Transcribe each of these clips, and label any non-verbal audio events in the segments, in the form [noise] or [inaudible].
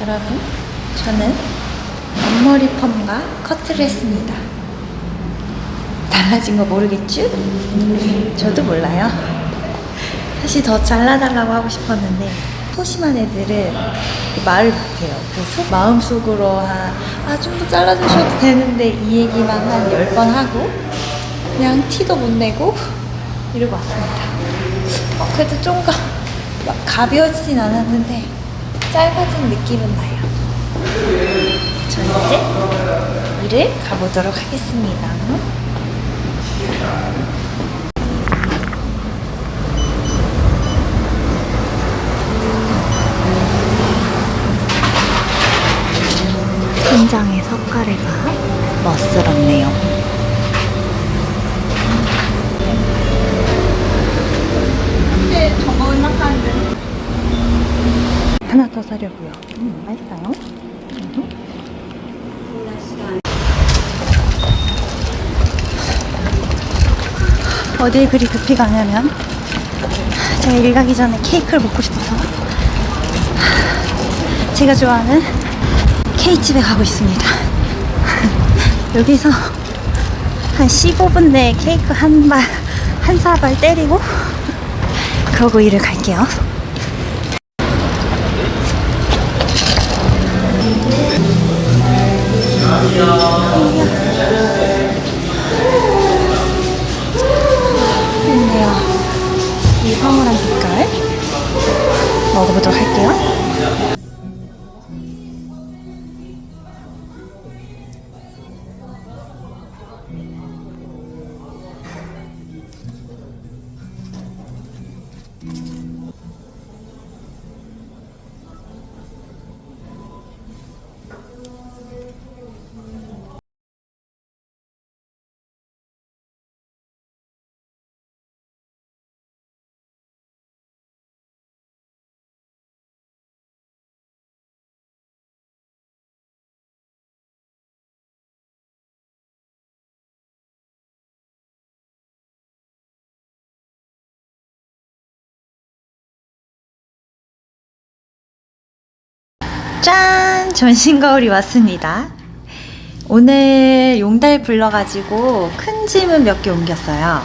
여러분, 저는 앞머리 펌과 커트를 했습니다. 달라진 거 모르겠죠? 저도 몰라요. 사실 더 잘라달라고 하고 싶었는데 소심한 애들은 말을 못해요. 그래서 마음속으로 한, 아, 좀 더 잘라주셔도 되는데 이 얘기만 한 열 번 하고 그냥 티도 못 내고 이러고 왔습니다. 어, 그래도 좀 가, 막 가벼워지진 않았는데 짧아진 느낌은 나요. 저 이제 일을 가보도록 하겠습니다. 현장의 석가래가 멋스럽네요. 하나 더 사려고요. 음, 맛있어요. 음. 어딜 그리 급히 가냐면 제가 일 가기 전에 케이크를 먹고 싶어서 제가 좋아하는 K집에 가고 있습니다. [laughs] 여기서 한 15분 내에 케이크 한 발, 한 사발 때리고 그러고 일을 갈게요. 짠! 전신 거울이 왔습니다. 오늘 용달 불러가지고 큰 짐은 몇 개 옮겼어요.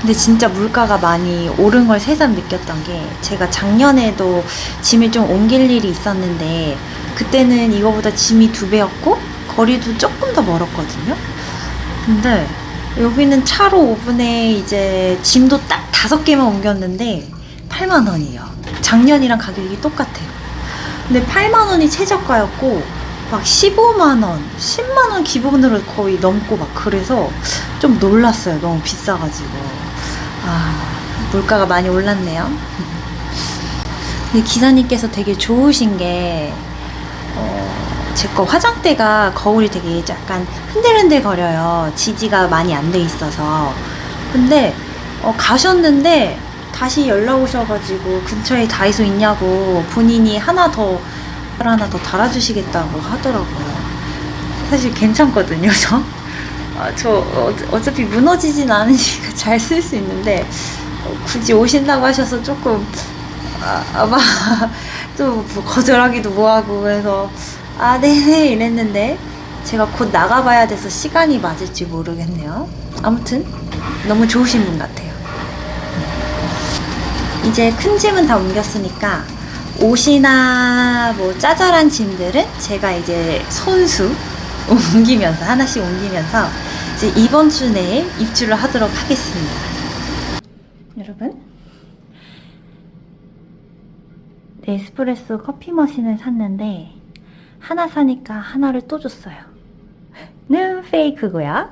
근데 진짜 물가가 많이 오른 걸 새삼 느꼈던 게 제가 작년에도 짐을 좀 옮길 일이 있었는데 그때는 이거보다 짐이 두 배였고 거리도 조금 더 멀었거든요. 근데 여기는 차로 5분에 이제 짐도 딱 다섯 개만 옮겼는데 8만 원이에요. 작년이랑 가격이 똑같아요. 근데 8만 원이 최저가였고 막 15만 원, 10만 원 기본으로 거의 넘고 막 그래서 좀 놀랐어요. 너무 비싸가지고. 아, 물가가 많이 올랐네요. 근데 기사님께서 되게 좋으신 게, 어, 제 거 화장대가 거울이 되게 약간 흔들흔들 거려요. 지지가 많이 안 돼 있어서. 근데, 어, 가셨는데, 다시 연락 오셔가지고 근처에 다이소 있냐고 본인이 하나 더 하나 더 달아주시겠다고 하더라고요. 사실 괜찮거든요, 저. 아, 저 어, 어차피 무너지진 않으니까 [laughs] 잘 쓸 수 있는데 어, 굳이 오신다고 하셔서 조금 아, 아마 [laughs] 또뭐 거절하기도 뭐하고 그래서 아 네네 이랬는데 제가 곧 나가봐야 돼서 시간이 맞을지 모르겠네요. 아무튼 너무 좋으신 분 같아요. 이제 큰 짐은 다 옮겼으니까 옷이나 뭐 짜잘한 짐들은 제가 이제 손수 [laughs] 옮기면서 하나씩 옮기면서 이제 이번 주 내에 입주를 하도록 하겠습니다. 여러분, 에스프레소 커피 머신을 샀는데 하나 사니까 하나를 또 줬어요. 는 [laughs] 페이크고요.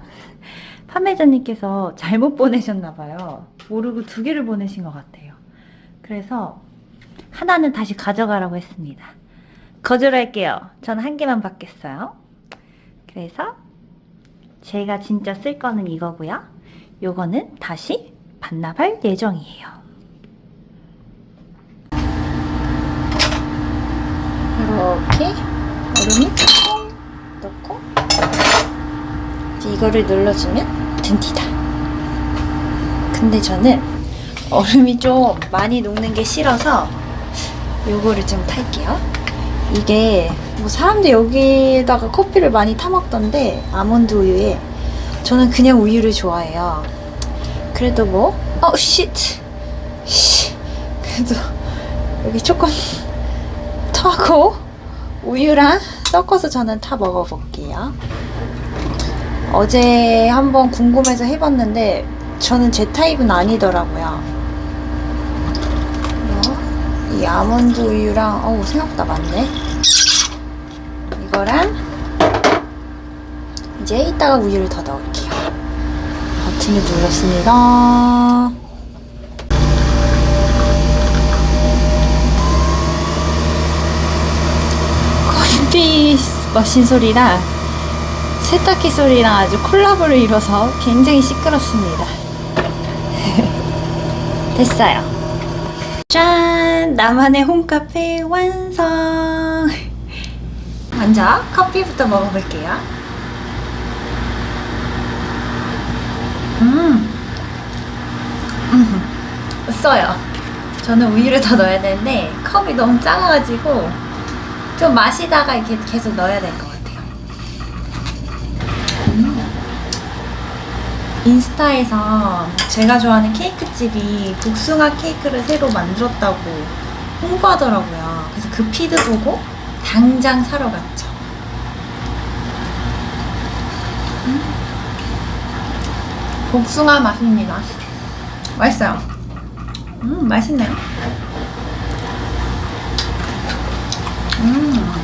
판매자님께서 잘못 보내셨나봐요. 모르고 두 개를 보내신 것 같아요. 그래서 하나는 다시 가져가라고 했습니다. 거절할게요. 전 한 개만 받겠어요. 그래서 제가 진짜 쓸 거는 이거고요. 요거는 다시 반납할 예정이에요. 이렇게 얼음이 콩 넣고 이제 이거를 눌러주면 됩니다. 근데 저는 얼음이 좀 많이 녹는 게 싫어서 요거를 좀 탈게요. 이게 뭐 사람들 여기다가 커피를 많이 타 먹던데 아몬드 우유에 저는 그냥 우유를 좋아해요. 그래도 뭐, 어, 쉿. 씨. 그래도 여기 조금 타고 우유랑 섞어서 저는 타 먹어볼게요. 어제 한번 궁금해서 해봤는데 저는 제 타입은 아니더라고요. 이 아몬드 우유랑 어우 생각보다 많네. 이거랑 이제 이따가 우유를 더 넣을게요. 버튼을 눌렀습니다. 커피 머신 소리랑 세탁기 소리랑 아주 콜라보를 이뤄서 굉장히 시끄럽습니다. [laughs] 됐어요. 짠! 나만의 홈카페 완성! 먼저 커피부터 먹어볼게요. 음, 음, [laughs] 써요. 저는 우유를 더 넣어야 되는데 컵이 너무 작아가지고 좀 마시다가 이렇게 계속 넣어야 될 것 같아요. 음. 인스타에서 제가 좋아하는 케이크 집이 복숭아 케이크를 새로 만들었다고 홍보하더라고요. 그래서 그 피드 보고 당장 사러 갔죠. 음. 복숭아 맛입니다. 맛있어요. 음, 맛있네요. 음.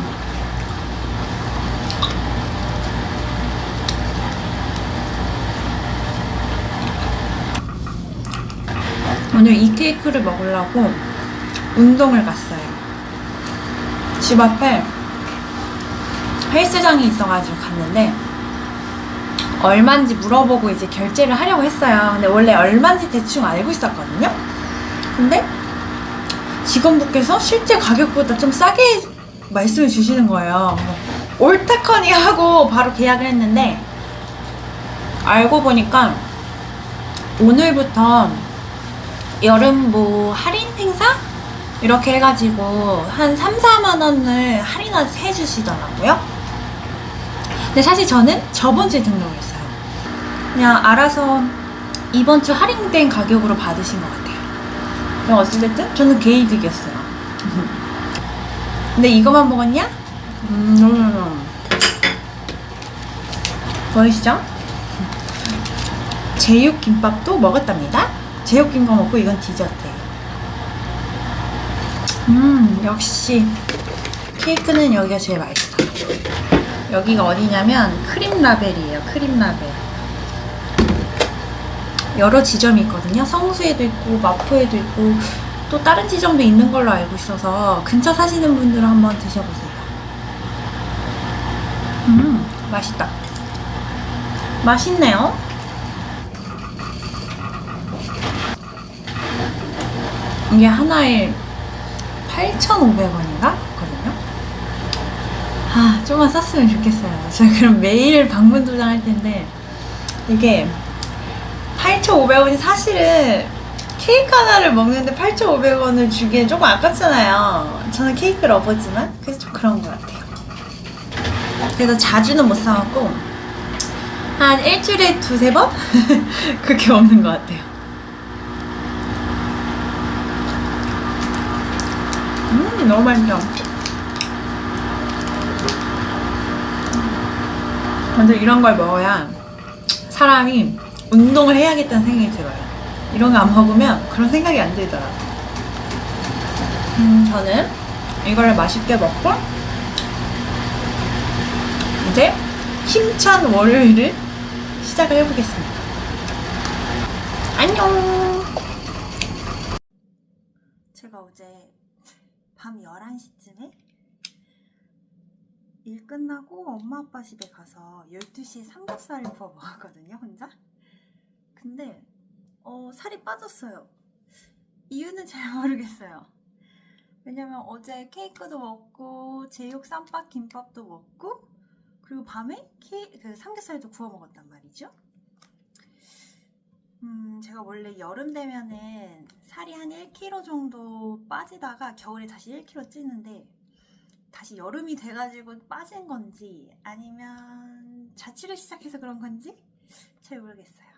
오늘 이 케이크를 먹으려고 운동을 갔어요. 집 앞에 헬스장이 있어가지고 갔는데 얼마인지 물어보고 이제 결제를 하려고 했어요. 근데 원래 얼마인지 대충 알고 있었거든요. 근데 직원분께서 실제 가격보다 좀 싸게 말씀을 주시는 거예요. 옳다커니 하고 바로 계약을 했는데 알고 보니까 오늘부터 여름 뭐 할인 행사 이렇게 해가지고 한 3, 4만 원을 할인해 주시더라고요. 근데 사실 저는 저번 주에 등록을 했어요. 그냥 알아서 이번 주 할인된 가격으로 받으신 것 같아요. 그럼 어찌됐든 저는 개이득이었어요. [laughs] 근데 이거만 먹었냐? 음, 음. 보이시죠? 제육 김밥도 먹었답니다. 제육 김밥 먹고 이건 디저트예요. 음, 역시 케이크는 여기가 제일 맛있어요. 여기가 어디냐면 크림 라벨이에요. 크림 라벨. 여러 지점이 있거든요. 성수에도 있고 마포에도 있고 또 다른 지점도 있는 걸로 알고 있어서 근처 사시는 분들은 한번 드셔보세요. 음, 맛있다. 맛있네요. 이게 하나에 8,500원인가? 그렇거든요. 아, 좀만 쌌으면 좋겠어요. 제가 그럼 매일 방문 도장할 텐데, 이게 8,500원이 사실은 케이크 하나를 먹는데 8,500원을 주기엔 조금 아깝잖아요. 저는 케이크 러버지만, 그래서 좀 그런 것 같아요. 그래서 자주는 못 사갖고, 한 일주일에 두세 번? [laughs] 그렇게 먹는 것 같아요. 음, 너무 맛있어. 근데 이런 걸 먹어야 사람이 운동을 해야겠다는 생각이 들어요. 이런 거 안 먹으면 그런 생각이 안 들더라고요. 음, 저는 이걸 맛있게 먹고 이제 힘찬 월요일을 시작을 해보겠습니다. 안녕! 제가 어제 밤 11시쯤에 일 끝나고 엄마 아빠 집에 가서 12시에 삼겹살을 [laughs] 구워 먹었거든요, 혼자. 근데 어, 살이 빠졌어요. 이유는 잘 [laughs] 모르겠어요. 왜냐면 어제 케이크도 먹고 제육 쌈밥 김밥도 먹고 그리고 밤에 케, 그 삼겹살도 구워 먹었단 말이죠. 음, 제가 원래 여름 되면은 살이 한 1kg 정도 빠지다가 겨울에 다시 1kg 찌는데 다시 여름이 돼가지고 빠진 건지 아니면 자취를 시작해서 그런 건지 잘 모르겠어요.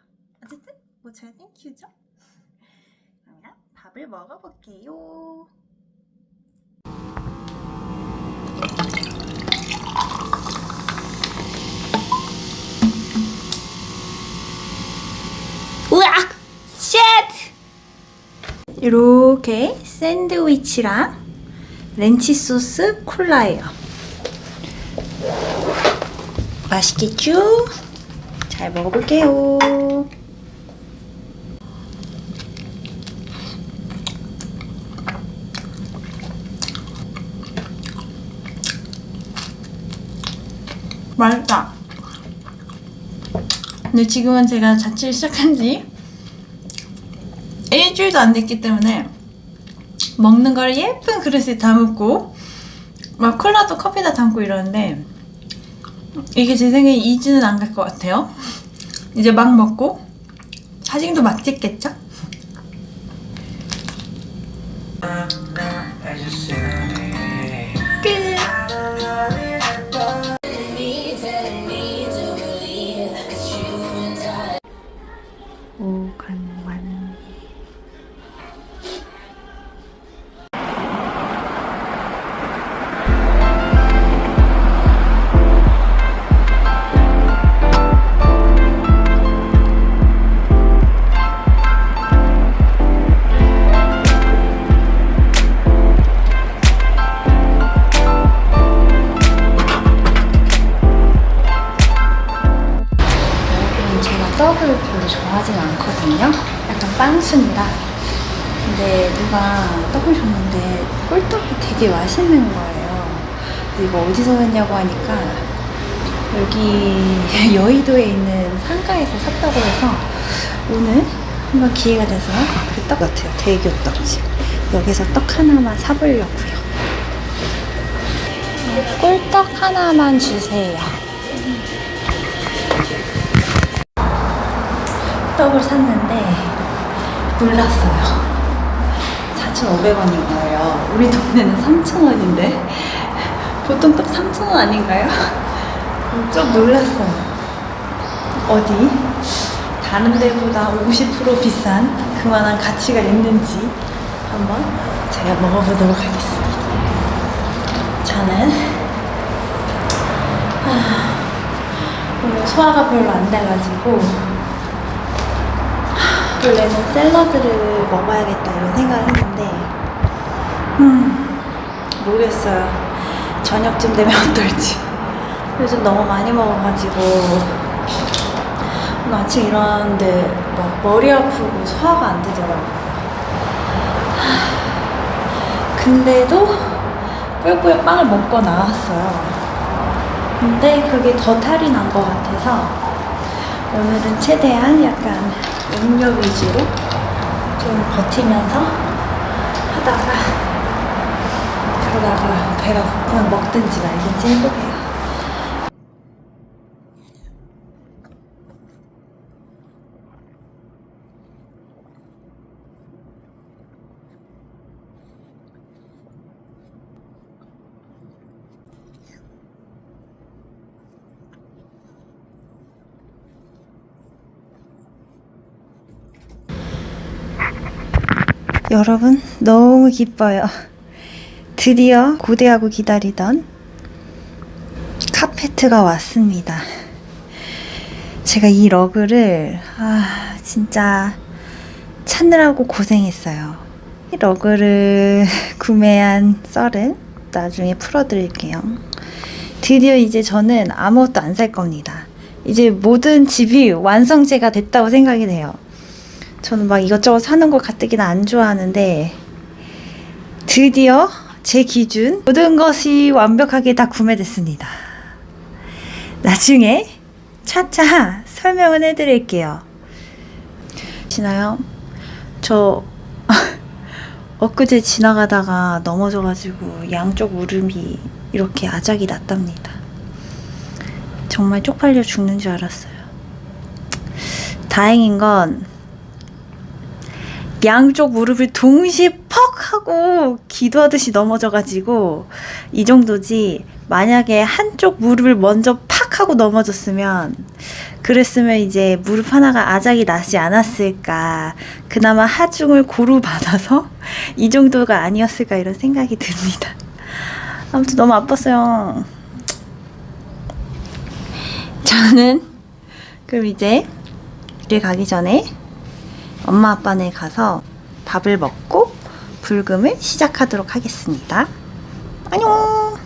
어쨌든 뭐 저야 땡큐죠. [laughs] 그러면 밥을 먹어볼게요. 으악! 쉣! 이렇게 샌드위치랑 렌치 소스 콜라예요. 맛있겠죠? 잘 먹어볼게요. 맛있다. 근데 지금은 제가 자취를 시작한 지 일주일도 안 됐기 때문에 먹는 걸 예쁜 그릇에 담고 막 콜라도 커피다 담고 이러는데 이게 제 생각에 2주는 안 갈 것 같아요. 이제 막 먹고 사진도 막 찍겠죠? 끝! 어디서 샀냐고 하니까 여기 [laughs] 여의도에 있는 상가에서 샀다고 해서 오늘 한번 기회가 돼서 그 떡 같아요. 대교 떡집. 여기서 떡 하나만 사보려고요. 꿀떡 하나만 주세요. 떡을 샀는데 놀랐어요. 4,500원인 거예요. 우리 동네는 3,000원인데 보통 떡 3,000원 아닌가요? 좀 놀랐어요. 어디? 다른 데보다 50% 비싼 그만한 가치가 있는지 한번 제가 먹어보도록 하겠습니다. 저는 아, 오늘 소화가 별로 안 돼가지고 원래는 샐러드를 먹어야겠다 이런 생각을 했는데 음 모르겠어요 저녁쯤 되면 [laughs] 어떨지. 요즘 너무 많이 먹어가지고. 오늘 아침 일어났는데 막 머리 아프고 소화가 안 되더라고요 하, 근데도 꾸역꾸역 빵을 먹고 나왔어요. 근데 그게 더 탈이 난 것 같아서 오늘은 최대한 약간 음료 위주로 좀 버티면서 하다가 그러다가 배가 고프면 먹든지 말든지 해보게요. 여러분 너무 기뻐요. 드디어 고대하고 기다리던 카페트가 왔습니다. 제가 이 러그를 아 진짜 찾느라고 고생했어요. 이 러그를 [laughs] 구매한 썰은 나중에 풀어드릴게요. 드디어 이제 저는 아무것도 안 살 겁니다. 이제 모든 집이 완성체가 됐다고 생각이 돼요. 저는 막 이것저것 사는 걸 가뜩이나 안 좋아하는데 드디어 제 기준 모든 것이 완벽하게 다 구매됐습니다. 나중에 차차 설명을 해드릴게요. 지나요? 저 [laughs] 엊그제 지나가다가 넘어져가지고 양쪽 무릎이 이렇게 아작이 났답니다. 정말 쪽팔려 죽는 줄 알았어요. 다행인 건 양쪽 무릎을 동시에 퍽 하고 기도하듯이 넘어져가지고 이 정도지 만약에 한쪽 무릎을 먼저 팍 하고 넘어졌으면 그랬으면 이제 무릎 하나가 아작이 나지 않았을까 그나마 하중을 고루 받아서 [laughs] 이 정도가 아니었을까 이런 생각이 듭니다. 아무튼 너무 아팠어요. 저는 그럼 이제 일 가기 전에 엄마 아빠네 가서 밥을 먹고 불금을 시작하도록 하겠습니다. 안녕.